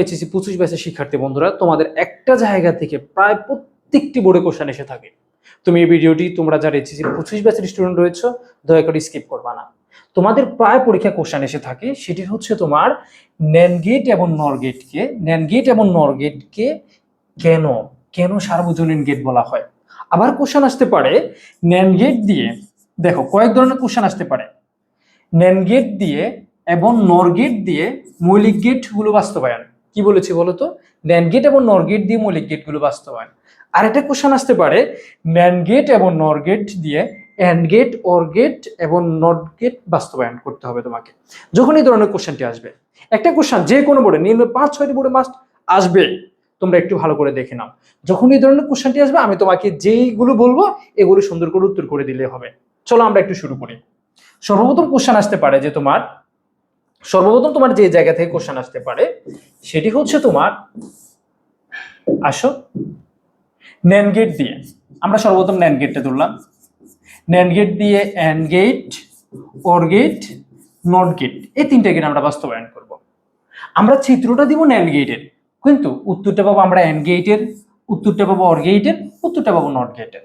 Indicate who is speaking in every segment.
Speaker 1: HSC পঁচিশ ব্যাচের শিক্ষার্থী বন্ধুরা, তোমাদের একটা জায়গা থেকে প্রায় প্রত্যেকটি বোর্ডে কোশ্চেন এসে থাকে। তুমি এই ভিডিওটি তোমরা যারা এইচএসসি পঁচিশ ব্যাচের স্টুডেন্ট রয়েছে, দয়া করে স্কিপ করবা না। তোমাদের প্রায় পরীক্ষা কোশ্চেন এসে থাকে সেটি হচ্ছে তোমার ন্যানগেট এবং নরগেটকে ন্যানগেট এবং নরগেটকে কেন? কেন সার্বজনীন গেট বলা হয়? আবার কোশ্চেন আসতে পারে ন্যানগেট দিয়ে। দেখো, কয়েক ধরনের কোশ্চেন আসতে পারে। ন্যানগেট দিয়ে এবং নরগেট দিয়ে মৌলিক গেটগুলো বাস্তবায়ন। কি বলেছি বলো তো? ন্যান গেট এবং নর গেট দিয়ে মৌলিক গেটগুলো বাস্তবায়ন। আর একটা কোশ্চেন আসতে পারে ন্যান গেট এবং নর গেট দিয়ে অ্যান্ড গেট অর গেট এবং নট গেট বাস্তবায়ন করতে হবে তোমাকে। যখন এই ধরনের কোশ্চেনটি আসবে, একটা কোশ্চেন যে কোনো বোর্ডে নিম্ন পাঁচ, ছয়টি বোর্ডে মাস্ট আসবে, তোমরা একটু ভালো করে দেখে নাও। যখন এই ধরনের কোশ্চেনটি আসবে, আমি তোমাকে যেইগুলো বলব, এগুলো সুন্দর করে উত্তর করে দিলে হবে। চলো আমরা একটু শুরু করি। সর্বপ্রথম কোশ্চেন আসতে পারে যে তোমার সর্বপ্রথম তোমার যে জায়গা থেকে কোশ্চেন আসতে পারে, সেটি হচ্ছে তোমার, আসো ন্যান গেট দিয়ে। আমরা সর্বপ্রথম ন্যান গেটটা ধরলাম ন্যান গেট দিয়ে and gate or gate not gate এই তিনটা গেট আমরা বাস্তবায়ন করব। আমরা চিত্রটা দিব ন্যান গেটের কিন্তু উত্তরটা পাবো আমরা অ্যান্ড গেটের উত্তরটা পাবো অর গেটের উত্তরটা পাবো নট গেটের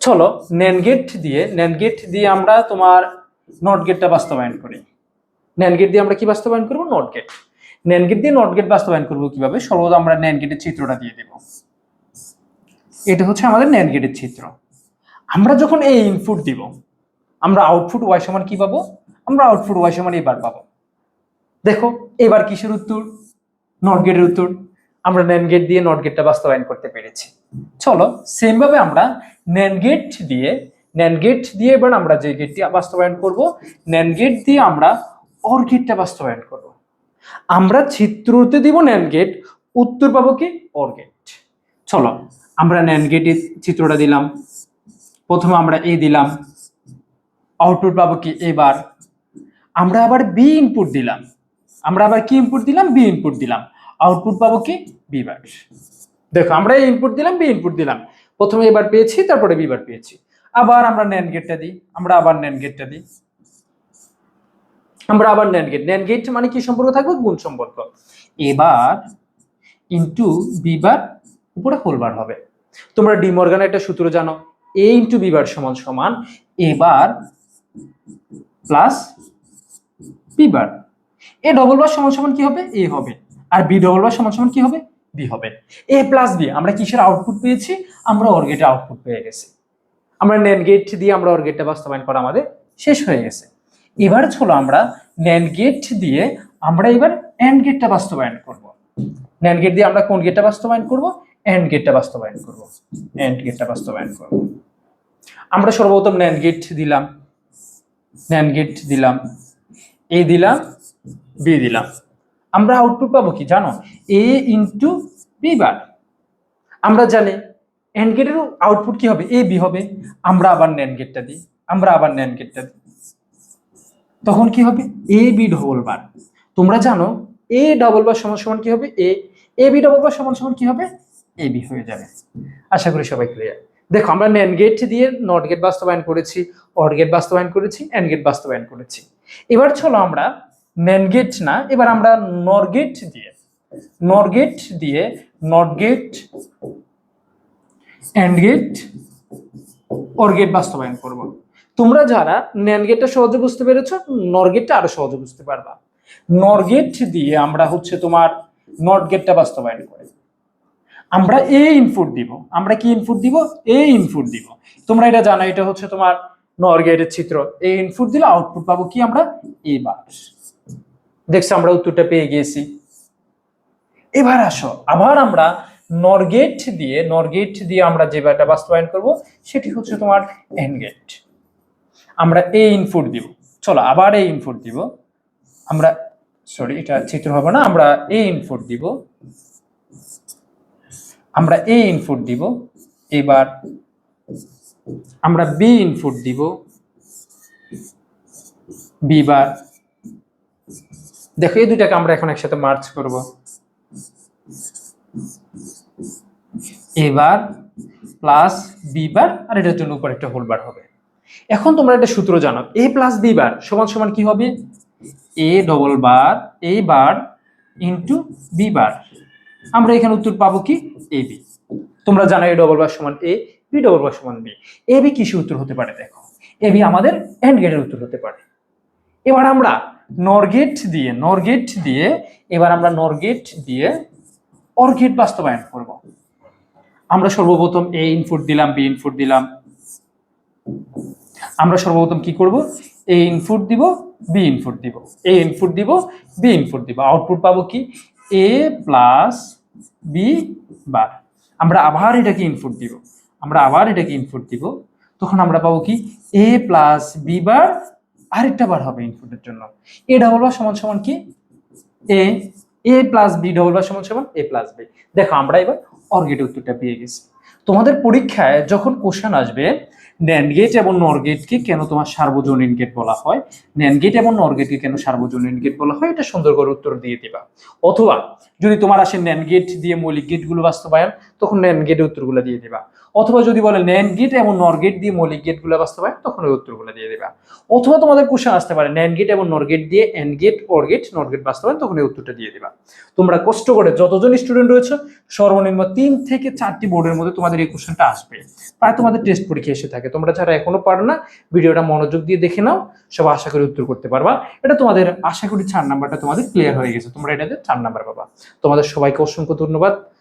Speaker 1: চলো ন্যান গেট দিয়ে ন্যান গেট দিয়ে আমরা তোমার নট গেটটা বাস্তবায়ন করি। ন্যান গেট দিয়ে আমরা কি বাস্তবায়ন করব? নট গেট ন্যান গেট দিয়ে নট গেট বাস্তবায়ন করব কীভাবে? সর্বদা আমরা ন্যান গেটের চিত্রটা দিয়ে দেব। এটা হচ্ছে আমাদের ন্যান গেটের চিত্র। আমরা যখন এই ইনপুট দিব, আমরা আউটপুট ওয়াই সমান কি পাবো? আমরা আউটপুট ওয়াই সমান এবার পাবো। দেখো, এবার কিসের উত্তর? নট গেটের উত্তর। আমরা ন্যান গেট দিয়ে নট গেটটা বাস্তবায়ন করতে পেরেছি। চলো সেম ভাবে আমরা ন্যান গেট দিয়ে ন্যান গেট দিয়ে এবার আমরা যে গেটটি বাস্তবায়ন করব ন্যান গেট দিয়ে আমরা অর গেটটা বাস্তবায়ন করব আমরা চিত্রতে দিব ন্যান গেট উত্তর পাবো কি? অর গেট চলো, আমরা ন্যান গেটের চিত্রটা দিলাম। প্রথমে আমরা এ দিলাম। আউটপুট পাবো কি? এবার আমরা আবার বি ইনপুট দিলাম। আমরা আবার কি ইনপুট দিলাম? বি ইনপুট দিলাম। আউটপুট পাবো কি? বি বার দেখো, আমরা ইনপুট দিলাম বি ইনপুট দিলাম। প্রথমে এবার পেয়েছি, তারপরে বি বার পেয়েছি। আবার আমরা ন্যান গেটটা দিই। আমরা আবার ন্যান গেটটা দিই। আমরা আবার ন্যান গেট ন্যান গেট মানে কি সম্পর্ক থাকবে? গুণ সম্পর্ক। এবার ইন্টু বি বার উপরে হোল বার হবে। তোমরা ডিমর্গানের একটা সূত্র জানো। এ ইন্টু বি বার সমান সমান এবার plus B bar A double bar সমান সমান কি হবে? এ হবে। আর বি ডবল বার সমান সমান কি হবে? বি হবে। এ প্লাস বি আমরা কিসের আউটপুট পেয়েছি? আমরা অর গেটে আউটপুট পেয়ে গেছি। আমরা ন্যান গেট দিয়ে আমরা অর গেটটা বাস্তবায়ন করা আমাদের শেষ হয়ে গেছে। এবার চলো আমরা ন্যান গেট দিয়ে আমরা এবার অ্যান্ড গেটটা বাস্তবায়ন করব। ন্যান গেট দিয়ে আমরা কোন গেটটা বাস্তবায়ন করব? অ্যান্ড গেটটা বাস্তবায়ন করব। অ্যান্ড গেটটা বাস্তবায়ন করব। আমরা সর্বপ্রথম ন্যান গেট দিলাম। ন্যান গেট দিলাম। এ দিলাম বি দিলাম। আমরা আউটপুট পাবো কি জানো? এ ইন্টু বি বার আমরা জানি অ্যান্ড গেটের আউটপুট কি হবে? এ বি হবে। আমরা আবার ন্যান গেটটা দিই। আমরা আবার ন্যান গেটটা দিই। তখন কি হবে? এ বি ডবল বার তোমরা জানো এ ডবল বার সমান সমান কি হবে? এ এ বি ডবল বার সমান সমান কি হবে? এ বি হয়ে যাবে। আশা করি সবাই ক্লিয়ার দেখো, আমরা ন্যান গেট দিয়ে নট গেট বাস্তবায়ন করেছি অর গেট বাস্তবায়ন করেছি অ্যান্ড গেট বাস্তবায়ন করেছি। এবার চলো আমরা ন্যান গেট না, এবার আমরা নর গেট দিয়ে নর গেট দিয়ে not gate and gate or gate বাস্তবায়ন করব। তোমরা যারা ন্যান গেটটা সহজে বুঝতে পেরেছ নর গেটটা আরও সহজে বুঝতে পারবা। নর গেট দিয়ে আমরা হচ্ছে তোমার নট গেটটা বাস্তবায়ন করে। আমরা এ ইনপুট দিব। আমরা কি ইনপুট দিব? এ ইনপুট দিব। তোমরা এটা জানো, এটা হচ্ছে তোমার নর গেটের চিত্র এ ইনপুট দিলে আউটপুট পাবো কি আমরা? এ বার দেখছ, আমরা উত্তরটা পেয়ে গিয়েছি। এবার আসো, আবার আমরা নরগেট দিয়ে নরগেট দিয়ে আমরা যে বারটা বাস্তবায়ন করব, সেটি হচ্ছে তোমার এন গেট। আমরা এ ইনপুট দিব। চলো আবার এ ইনপুট দিব। আমরা সরি এটা চিত্র হবে না। আমরা এ ইনপুট দিব। আমরা এ ইনপুট দিব। এবার আমরা বি ইনপুট দিব। বি বার দেখো, এই দুটাকে আমরা এখন একসাথে মার্চ করব। এবার প্লাস বি বার আর এটার জন্য উপর একটা হোল বার হবে। এখন তোমরা একটা সূত্র জানো। এ প্লাস বি বার সমান সমান কি হবে? A double bar A bar into B bar আমরা এখানে উত্তর পাবো কি? এ বি তোমরা জানো এ ডবল বার সমান এ বি ডবল বার সমান বি এ বি কিসের উত্তর হতে পারে দেখো? এ বি আমাদের এন্ড গেটের উত্তর হতে পারে। এবার আমরা নরগেট দিয়ে নরগেট দিয়ে, এবার আমরা নরগেট দিয়ে অর্গেট বাস্তবায়ন করব। আমরা সর্বপ্রথম এ ইনপুট দিলাম বি ইনপুট দিলাম। আমরা সর্বপ্রথম কি করব? এ ইনপুট দিব বি ইনপুট দিব। এ ইনপুট দিব বি ইনপুট দিব। আউটপুট পাবো কি? এ প্লাস বি বার আমরা আবার এটাকে ইনপুট দিব। আমরা আবার এটাকে ইনপুট দিব। তখন আমরা পাবো কি? এ প্লাস বি বার আরেকটা বার হবে ইনপুটের জন্য। এ ডাবল বার সমান সমান কি? A A plus B double bar সমান সমান এ প্লাস বি দেখো, আমরা এবার অর্গেট উত্তরটা পেয়ে গেছি। তোমাদের পরীক্ষায় যখন কোশ্চেন আসবে ন্যান্ড গেট এবং নর গেটকে কেন তোমার সার্বজনীন গেট বলা হয়? ন্যান্ড গেট এবং নর গেটকে কেন সার্বজনীন গেট বলা হয়? এটা সুন্দর করে উত্তর দিয়ে দিবা। অথবা যদি তোমার আসে ন্যান্ড গেট দিয়ে মৌলিক গেটগুলো বাস্তবায়ন তখন ন্যান্ড গেটের উত্তরগুলো দিয়ে দিবা। অথবা যদি বলে ন্যান্ড গেট এবং নর গেট দিয়ে মৌলিক গেটগুলো বাস্তবায়ন, তখন ওই উত্তরগুলো দিয়ে দিবা। অথবা তোমাদের কোশ্চেন আসতে পারে ন্যান্ড গেট এবং নর গেট দিয়ে and gate or gate nor gate বাস্তবায়ন, তখন এই উত্তরটা দিয়ে দিবা। তোমরা কষ্ট করে যতজন স্টুডেন্ট রয়েছে, সর্বনিম্ন তিন থেকে চারটি বোর্ডের মধ্যে তোমাদের এই কোশ্চেনটা আসবে। প্রায় তোমাদের টেস্ট পরীক্ষা এসে থাকে। তোমরা যারা এখনও পারো না, ভিডিওটা মনোযোগ দিয়ে দেখে নাও, সব আশা করি উত্তর করতে পারবা। এটা তোমাদের, আশা করি চার নাম্বারটা তোমাদের ক্লিয়ার হয়ে গেছে। তোমরা এটাতে চার নাম্বার পাবা। তোমাদের সবাইকে অসংখ্য ধন্যবাদ।